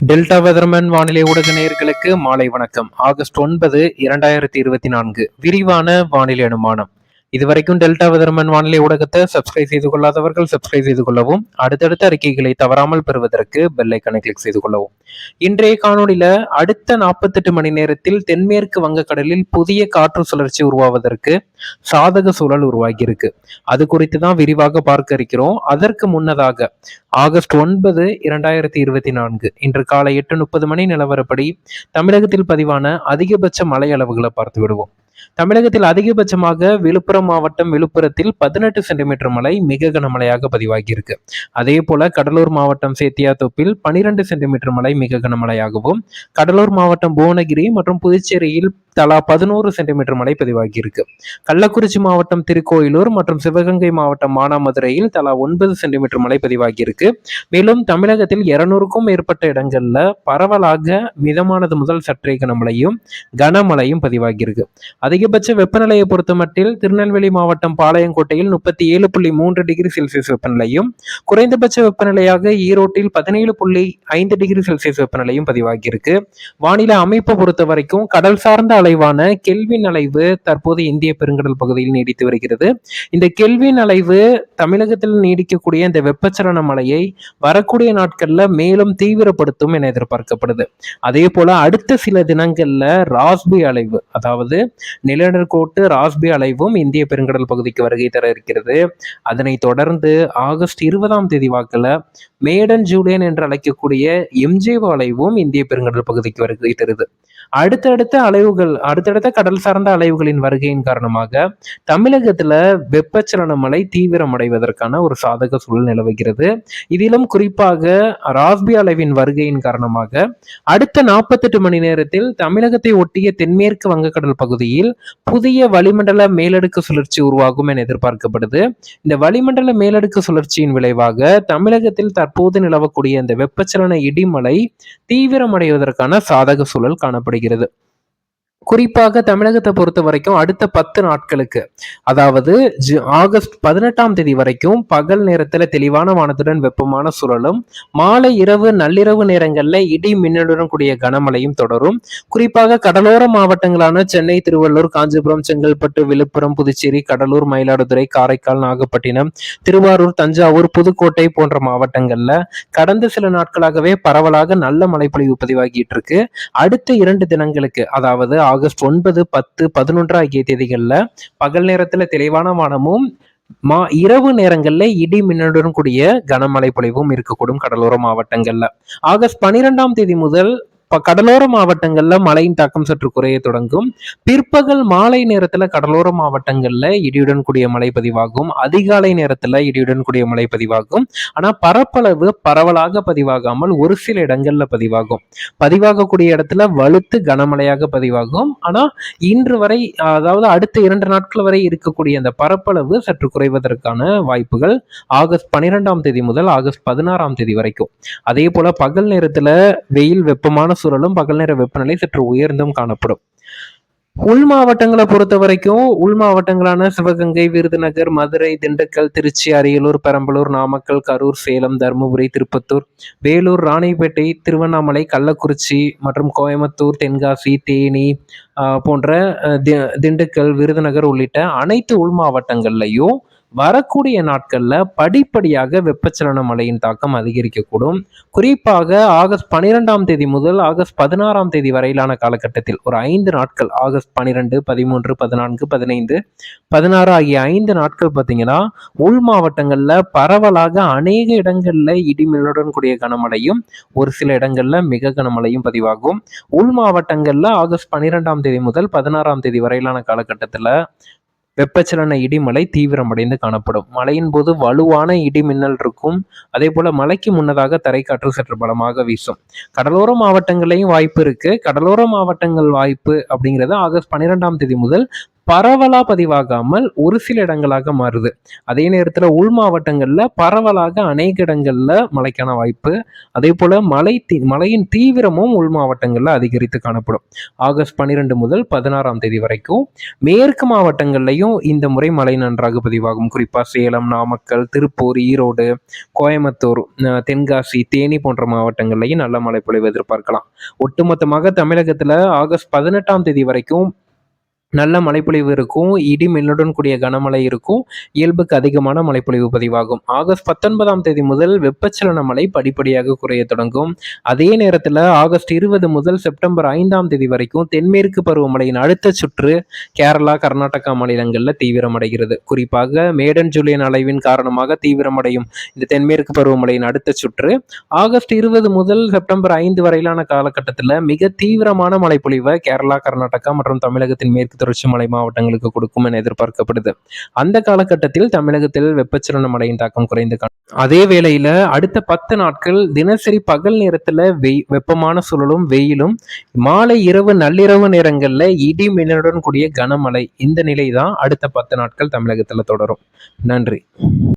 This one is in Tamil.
டெல்டா வெதர்மன் வானிலை ஊடக நேயர்களுக்கு மாலை வணக்கம். ஆகஸ்ட் ஒன்பது இரண்டாயிரத்தி இருபத்தி நான்கு. விரிவான வானிலை அனுமானம். இதுவரைக்கும் டெல்டா வெதர்மன் வானிலை ஊடகத்தை சப்ஸ்கிரைப் செய்து கொள்ளாதவர்கள் சப்ஸ்கிரைப் செய்து கொள்ளவும். அடுத்தடுத்த அறிக்கைகளை தவறாமல் பெறுவதற்கு பெல்லைக்கனை கிளிக் செய்து கொள்ளவும். இன்றைய காணொலியில அடுத்த நாற்பத்தெட்டு மணி நேரத்தில் தென்மேற்கு வங்கக்கடலில் புதிய காற்று சுழற்சி உருவாவதற்கு சாதக சூழல் உருவாகி இருக்கு அது குறித்து தான் விரிவாக பார்க்க இருக்கிறோம். அதற்கு முன்னதாக ஆகஸ்ட் ஒன்பது இரண்டாயிரத்தி இருபத்தி நான்கு இன்று காலை எட்டு முப்பது மணி நிலவரப்படி தமிழகத்தில் பதிவான அதிகபட்ச மழை அளவுகளை பார்த்து விடுவோம் தமிழகத்தில் அதிகபட்சமாக விழுப்புரம் மாவட்டம் விழுப்புரத்தில் பதினெட்டு சென்டிமீட்டர் மழை மிக கனமழையாக பதிவாகியிருக்கு. அதே போல கடலூர் மாவட்டம் சேத்தியாத்தோப்பில் பனிரெண்டு சென்டிமீட்டர் மழை மிக கனமழையாகவும் கடலூர் மாவட்டம் புவனகிரி மற்றும் புதுச்சேரியில் தலா பதினோரு சென்டிமீட்டர் மழை பதிவாகியிருக்கு. கள்ளக்குறிச்சி மாவட்டம் திருக்கோயிலூர் மற்றும் சிவகங்கை மாவட்டம் மானாமதுரையில் தலா ஒன்பது சென்டிமீட்டர் மழை பதிவாகியிருக்கு. மேலும் தமிழகத்தில் இருநூறுக்கும் மேற்பட்ட இடங்கள்ல பரவலாக மிதமானது முதல் சற்றே கனமழையும் கனமழையும் பதிவாகியிருக்கு. அதிகபட்ச வெப்பநிலையை பொறுத்தமட்டில் திருநெல்வேலி மாவட்டம் பாளையங்கோட்டையில் முப்பத்தி ஏழு புள்ளி மூன்று டிகிரி செல்சியஸ் வெப்பநிலையும் குறைந்தபட்ச வெப்பநிலையாக ஈரோட்டில் பதினேழு புள்ளி ஐந்து டிகிரி செல்சியஸ் வெப்பநிலையும் பதிவாகியிருக்கு. வானிலை அமைப்பை பொறுத்த வரைக்கும் கடல் சார்ந்த அலைவான கெல்வின் அலைவு தற்போது இந்திய பெருங்கடல் பகுதியில் நீடித்து வருகிறது. இந்த கெல்வின் அலைவு தமிழகத்தில் நீடிக்கக்கூடிய இந்த வெப்பச்சலன மழையை வரக்கூடிய நாட்கள்ல மேலும் தீவிரப்படுத்தும் என எதிர்பார்க்கப்படுது. அதே போல அடுத்த சில தினங்கள்ல ராஸ்பி அலைவு அதாவது நிலநடுக்கோட்டு ராஸ்பி அலைவும் இந்திய பெருங்கடல் பகுதிக்கு வருகை தர இருக்கிறது. அதனைத் தொடர்ந்து ஆகஸ்ட் இருபதாம் தேதி வாக்கில் மேடன் ஜூலியன் என்று அழைக்கக்கூடிய எம்ஜேவோ அலைவும் இந்திய பெருங்கடல் பகுதிக்கு வருகை தருது. அடுத்தடுத்த அலைவுகள் அடுத்தடுத்த கடல் சார்ந்த அலைவுகளின் வருகையின் காரணமாக தமிழகத்துல வெப்பச்சலன மழை தீவிரமடைவதற்கான ஒரு சாதக சூழல் நிலவுகிறது. இதிலும் குறிப்பாக ராஸ்பி அலைவின் வருகையின் காரணமாக அடுத்த நாற்பத்தெட்டு மணி நேரத்தில் தமிழகத்தை ஒட்டிய தென்மேற்கு வங்கக்கடல் பகுதியில் புதிய வளிமண்டல மேலடுக்கு சுழற்சி உருவாகும் என எதிர்பார்க்கப்படுது. இந்த வளிமண்டல மேலடுக்கு சுழற்சியின் விளைவாக தமிழகத்தில் தற்போது நிலவக்கூடிய இந்த வெப்பச்சலன இடிமலை தீவிரமடைவதற்கான சாதக சூழல் காணப்படுகிறது. கூறப்படுகிறது குறிப்பாக தமிழகத்தை பொறுத்த வரைக்கும் அடுத்த பத்து நாட்களுக்கு அதாவது ஆகஸ்ட் பதினெட்டாம் தேதி வரைக்கும் பகல் நேரத்துல தெளிவான வானத்துடன் வெப்பமான சுழலும். மாலை இரவு நள்ளிரவு நேரங்கள்ல இடி மின்னலுடன் கூடிய கனமழையும் தொடரும். குறிப்பாக கடலோர மாவட்டங்களான சென்னை திருவள்ளூர் காஞ்சிபுரம் செங்கல்பட்டு விழுப்புரம் புதுச்சேரி கடலூர் மயிலாடுதுறை காரைக்கால் நாகப்பட்டினம் திருவாரூர் தஞ்சாவூர் புதுக்கோட்டை போன்ற மாவட்டங்கள்ல கடந்த சில நாட்களாகவே பரவலாக நல்ல மழைப்பொழிவு பதிவாகிட்டு இருக்கு. அடுத்த இரண்டு தினங்களுக்கு அதாவது ஆகஸ்ட் ஒன்பது பத்து பதினொன்று ஆகிய தேதிகளில் பகல் நேரத்தில் தெளிவான வானமும் மா இரவு நேரங்களில் இடி மின்னலுடன் கூடிய கனமழை பொழிவும் இருக்கக்கூடும் கடலோர மாவட்டங்களில். ஆகஸ்ட் பனிரெண்டாம் தேதி முதல் கடலோர மாவட்டங்கள்ல மழையின் தாக்கம் சற்று குறைய தொடங்கும். பிற்பகல் மாலை நேரத்துல கடலோர மாவட்டங்கள்ல இடியுடன் கூடிய மழை பதிவாகும். அதிகாலை நேரத்துல இடியுடன் கூடிய மழை பதிவாகும். ஆனா பரப்பளவு பரவலாக பதிவாகாமல் ஒரு சில இடங்கள்ல பதிவாகும். பதிவாகக்கூடிய இடத்துல வலுத்து கனமழையாக பதிவாகும். ஆனா இன்று வரை அதாவது அடுத்த இரண்டு நாட்கள் வரை இருக்கக்கூடிய அந்த பரப்பளவு சற்று குறைவதற்கான வாய்ப்புகள் ஆகஸ்ட் பனிரெண்டாம் தேதி முதல் ஆகஸ்ட் பதினாறாம் தேதி வரைக்கும். அதே போல பகல் நேரத்துல வெயில் வெப்பமான சூழலும் பகல் நேர வெப்பநிலை சற்று உயர்ந்தும் காணப்படும். உள் மாவட்டங்களை பொறுத்த வரைக்கும் உள் மாவட்டங்களான சிவகங்கை விருதுநகர் மதுரை திண்டுக்கல் திருச்சி அரியலூர் பெரம்பலூர் நாமக்கல் கரூர் சேலம் தருமபுரி திருப்பத்தூர் வேலூர் ராணிப்பேட்டை திருவண்ணாமலை கள்ளக்குறிச்சி மற்றும் கோயம்புத்தூர் தென்காசி தேனி ஆஹ் போன்ற தி- திண்டுக்கல் விருதுநகர் உள்ளிட்ட அனைத்து உள் மாவட்டங்கள்லையும் வரக்கூடிய நாட்கள்ல படிப்படியாக வெப்பச்சலன மழையின் தாக்கம் அதிகரிக்கக்கூடும். குறிப்பாக ஆகஸ்ட் பன்னிரெண்டாம் தேதி முதல் ஆகஸ்ட் பதினாறாம் தேதி வரையிலான காலகட்டத்தில் ஒரு ஐந்து நாட்கள் ஆகஸ்ட் பனிரெண்டு பதிமூன்று பதினான்கு பதினைந்து பதினாறு ஆகிய ஐந்து நாட்கள் பார்த்தீங்கன்னா உள் மாவட்டங்கள்ல பரவலாக அநேக இடங்கள்ல இடிமின்னலுடன் கூடிய கனமழையும் ஒரு சில இடங்கள்ல மிக கனமழையும் பதிவாகும். உள் மாவட்டங்கள்ல ஆகஸ்ட் பன்னிரெண்டாம் தேதி முதல் பதினாறாம் தேதி வரையிலான காலகட்டத்தில் வெப்பச்சலன இடிமலை தீவிரமடைந்து காணப்படும். மழையின் போது வலுவான இடி மின்னல் இருக்கும். அதே போல மழைக்கு முன்னதாக தரைக்காற்று சற்று பலமாக வீசும். கடலோர மாவட்டங்களையும் வாய்ப்பு இருக்கு. கடலோர மாவட்டங்கள் வாய்ப்பு அப்படிங்கிறது ஆகஸ்ட் பன்னிரெண்டாம் தேதி முதல் பரவலாக பதிவாகாமல் ஒரு சில இடங்களாக மாறுது. அதே நேரத்தில் உள் மாவட்டங்களில் பரவலாக அநேக இடங்களில் மழைக்கான வாய்ப்பு. அதே போல் மழை தீ மழையின் தீவிரமும் உள் மாவட்டங்களில் அதிகரித்து காணப்படும். ஆகஸ்ட் பன்னிரெண்டு முதல் பதினாறாம் தேதி வரைக்கும் மேற்கு மாவட்டங்கள்லையும் இந்த முறை மழை நன்றாக பதிவாகும். குறிப்பாக சேலம் நாமக்கல் திருப்பூர் ஈரோடு கோயம்புத்தூர் தென்காசி தேனி போன்ற மாவட்டங்கள்லையும் நல்ல மழை பொழிவு எதிர்பார்க்கலாம். ஒட்டுமொத்தமாக தமிழகத்தில் ஆகஸ்ட் பதினெட்டாம் தேதி வரைக்கும் நல்ல மழைப்பொழிவு இருக்கும். இடி மின்னுடன் கூடிய கனமழை இருக்கும். இயல்புக்கு அதிகமான மழைப்பொழிவு பதிவாகும். ஆகஸ்ட் பத்தொன்பதாம் தேதி முதல் வெப்பச்சலன மழை படிப்படியாக குறைய தொடங்கும். அதே நேரத்தில் ஆகஸ்ட் இருபது முதல் செப்டம்பர் ஐந்தாம் தேதி வரைக்கும் தென்மேற்கு பருவமழையின் அடுத்த சுற்று கேரளா கர்நாடகா மாநிலங்களில் தீவிரமடைகிறது. குறிப்பாக மேடன் ஜூலியன் அலைவின் காரணமாக தீவிரமடையும் இந்த தென்மேற்கு பருவமழையின் அடுத்த சுற்று. ஆகஸ்ட் இருபது முதல் செப்டம்பர் ஐந்து வரையிலான காலகட்டத்தில் மிக தீவிரமான மழைப்பொழிவை கேரளா கர்நாடகா மற்றும் தமிழகத்தின் மேற்கு தொடர்ச்சி மலை மாவட்டங்களுக்கு கொடுக்கும் என எதிர்பார்க்கப்படுது. அந்த காலகட்டத்தில் தமிழகத்தில் வெப்பச்சலன மழையின் தாக்கம் குறைந்து அதே வேளையில அடுத்த பத்து நாட்கள் தினசரி பகல் நேரத்துல வெய் வெப்பமான சூழலும் வெயிலும் மாலை இரவு நள்ளிரவு நேரங்கள்ல இடி மின்னலுடன் கூடிய கனமழை இந்த நிலை தான் அடுத்த பத்து நாட்கள் தமிழகத்துல தொடரும். நன்றி.